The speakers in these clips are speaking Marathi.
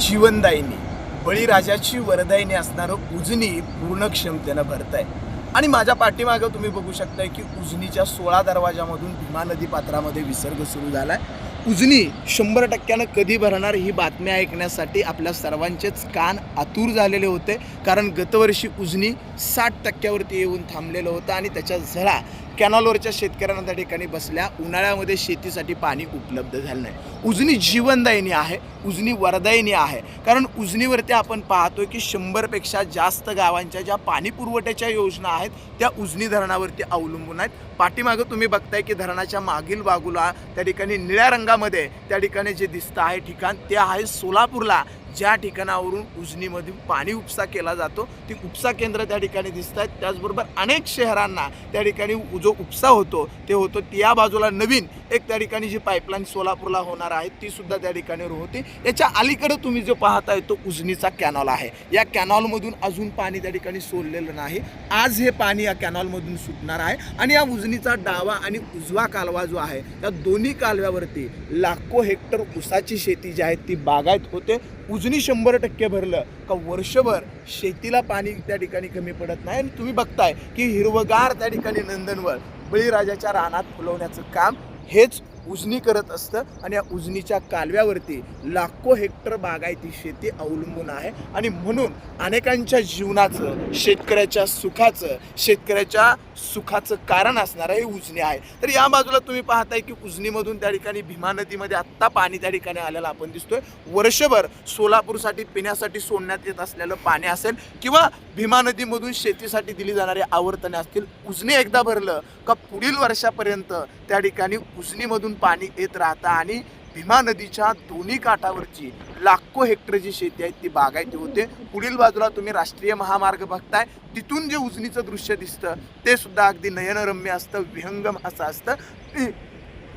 जीवनदायिनी. बळीराजाची वरदायिनी असणारं उजनी पूर्ण क्षमतेनं भरत आहे आणि माझ्या पाठीमागं तुम्ही बघू शकताय की उजनीच्या सोळा दरवाजामधून भीमा नदी पात्रामध्ये विसर्ग सुरू झाला आहे उजनी शंभर टक्क्यानं कधी भरणार ही बातमी ऐकण्यासाठी आपल्या सर्वांचेच कान आतुर झालेले होते. कारण गतवर्षी उजनी साठ टक्क्यावरती येऊन थांबलेलं होतं आणि त्याच्या झळा कॅनॉलवरच्या शेतकऱ्यांना त्या ठिकाणी बसल्या. उन्हाळ्यामध्ये शेतीसाठी पाणी उपलब्ध झालं नाही. उजनी जीवनदायिनी आहे. उजनी वरदायिनी आहे. कारण उजनीवरती आपण पाहतो की शंभरपेक्षा जास्त गावांच्या ज्या पाणी पुरवठ्याच्या योजना आहेत त्या उजनी धरणावरती अवलंबून आहेत. पाठीमागं तुम्ही बघताय की धरणाच्या मागील बाजूला त्या ठिकाणी निळ्या रंगामध्ये त्या ठिकाणी जे दिसतं आहे ठिकाण ते आहे सोलापूरला. ज्या ठिकाणावरून उजनीमधून पाणी उपसा केला जातो ती उपसा केंद्र त्या ठिकाणी दिसत आहेत. त्याचबरोबर अनेक शहरांना त्या ठिकाणी उ- जो उपसा होतो ते होतो. त्या बाजूला नवीन एक त्या ठिकाणी जी पाईपलाईन सोलापूरला होणार आहे ती सुद्धा त्या ठिकाणी होती. याच्या अलीकडे तुम्ही जो पाहताय तो उजनीचा कॅनॉल आहे. या कॅनॉलमधून अजून पाणी त्या ठिकाणी सोडलेलं नाही. आज हे पाणी या कॅनॉलमधून सुटणार आहे आणि या उजनीचा डावा आणि उजवा कालवा जो आहे त्या दोन्ही कालव्यावरती लाखो हेक्टर ऊसाची शेती जी आहे ती बागायत होते. उजनी शंभर टक्के भरलं का वर्षभर शेतीला पाणी त्या ठिकाणी कमी पडत नाही. आणि तुम्ही बघताय की हिरवगार त्या ठिकाणी नंदनवर बळीराजाच्या रानात फुलवण्याचं काम हेच उजनी करत असतं आणि या उजनीच्या कालव्यावरती लाखो हेक्टर बागायती शेती अवलंबून आहे. आणि म्हणून अनेकांच्या जीवनाचं शेतकऱ्याच्या सुखाचं शेतकऱ्याच्या सुखाचं कारण असणारं हे उजनी आहे. तर या बाजूला तुम्ही पाहताय की उजनीमधून त्या ठिकाणी भीमा नदीमध्ये आत्ता पाणी त्या ठिकाणी आलेलं आपण दिसतोय. वर्षभर सोलापूरसाठी पिण्यासाठी सोडण्यात येत असलेलं पाणी असेल किंवा भीमा नदीमधून शेतीसाठी दिली जाणारी आवर्तने असतील उजनी एकदा भरलं का पुढील वर्षापर्यंत त्या ठिकाणी उजनीमधून पाणी येत राहतं आणि भीमा नदीच्या दोन्ही काठावरची लाखो हेक्टर जी शेती आहे ती बागायती होते. पुढील बाजूला तुम्ही राष्ट्रीय महामार्ग बघताय. तिथून जे उजनीचं दृश्य दिसतं ते सुद्धा अगदी नयनरम्य असतं विहंगम असं असतं. ती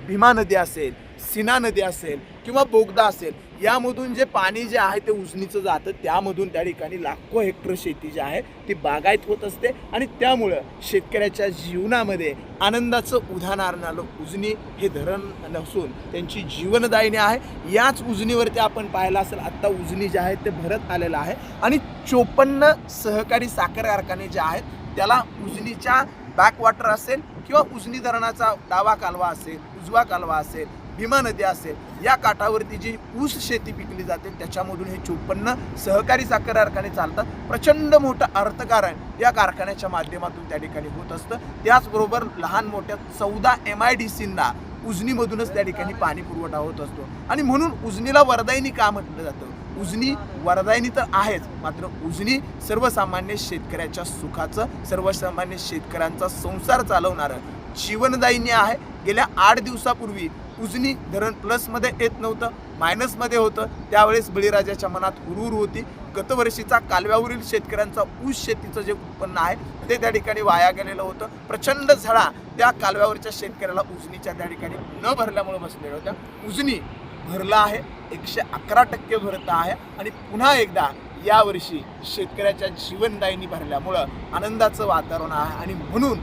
भीमा नदी असेल सिना नदी असेल किंवा बोगदा असेल यामधून जे पाणी जे आहे ते उजनीचं जातं त्यामधून त्या ठिकाणी लाखो हेक्टर शेती जी आहे ती बागायत होत असते. आणि त्यामुळं शेतकऱ्याच्या जीवनामध्ये आनंदाचं उदाहरण आलं उजनी हे धरण नसून त्यांची जीवनदायिनी आहे. याच उजनीवरती आपण पाहिलं असेल आत्ता उजनी जे आहे ते भरत आलेलं आहे. आणि चोपन्न सहकारी साखर कारखाने जे आहेत त्याला उजनीच्या बॅकवॉटर असेल किंवा उजनी धरणाचा डावा कालवा असेल उजवा कालवा असेल भीमा नदी असेल या काठावरती जी ऊस शेती पिकली जाते त्याच्यामधून हे चोपन्न सहकारी साखर कारखाने चालतात. प्रचंड मोठं अर्थकारण या कारखान्याच्या माध्यमातून त्या ठिकाणी होत असतं. त्याचबरोबर लहान मोठ्या चौदा एम आय डी सींना उजनीमधूनच त्या ठिकाणी पाणी पुरवठा होत असतो. आणि म्हणून उजनीला वरदायिनी का म्हटलं जातं? उजनी वरदायनी तर आहेच मात्र उजनी सर्वसामान्य शेतकऱ्याच्या सुखाचं सर्वसामान्य शेतकऱ्यांचा संसार चालवणारं जीवनदायिनी आहे. गेल्या आठ दिवसापूर्वी उजनी धरण प्लसमध्ये येत नव्हतं मायनसमध्ये होतं. त्यावेळेस बळीराजाच्या मनात हुरहुर होती. गतवर्षीचा कालव्यावरील शेतकऱ्यांचा ऊस शेतीचं जे उत्पन्न आहे ते त्या ठिकाणी वाया गेलेलं होतं. प्रचंड झळा त्या कालव्यावरच्या शेतकऱ्याला उजनीच्या त्या ठिकाणी न भरल्यामुळे बसलेल्या होत्या. उजनी भरला आहे एकशे अकरा टक्के भरत आहे आणि पुन्हा एकदा यावर्षी शेतकऱ्याच्या जीवनदायीनी भरल्यामुळं आनंदाचं वातावरण आहे. आणि म्हणून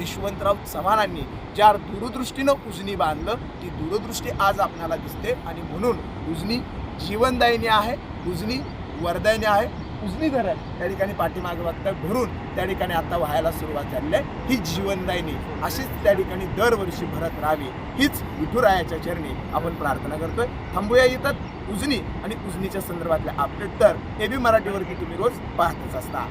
यशवंतराव चव्हाणांनी ज्या दूरदृष्टीनं उजनी बांधलं ती दूरदृष्टी आज आपल्याला दिसते. आणि म्हणून उजनी जीवनदायिनी आहे उजनी वरदायिनी आहे. उजनी धरण त्या ठिकाणी पाठीमागे बघता भरून त्या ठिकाणी आता व्हायला सुरुवात झालेली आहे. ही जीवनदायिनी अशीच त्या ठिकाणी दरवर्षी भरत राहावी. हीच विठुरायाच्या चरणी आपण प्रार्थना करतोय. थांबूया येतात उजनी आणि उजनीच्या संदर्भातले अपडेट तर एबी मराठीवरती तुम्ही रोज पाहतच असता.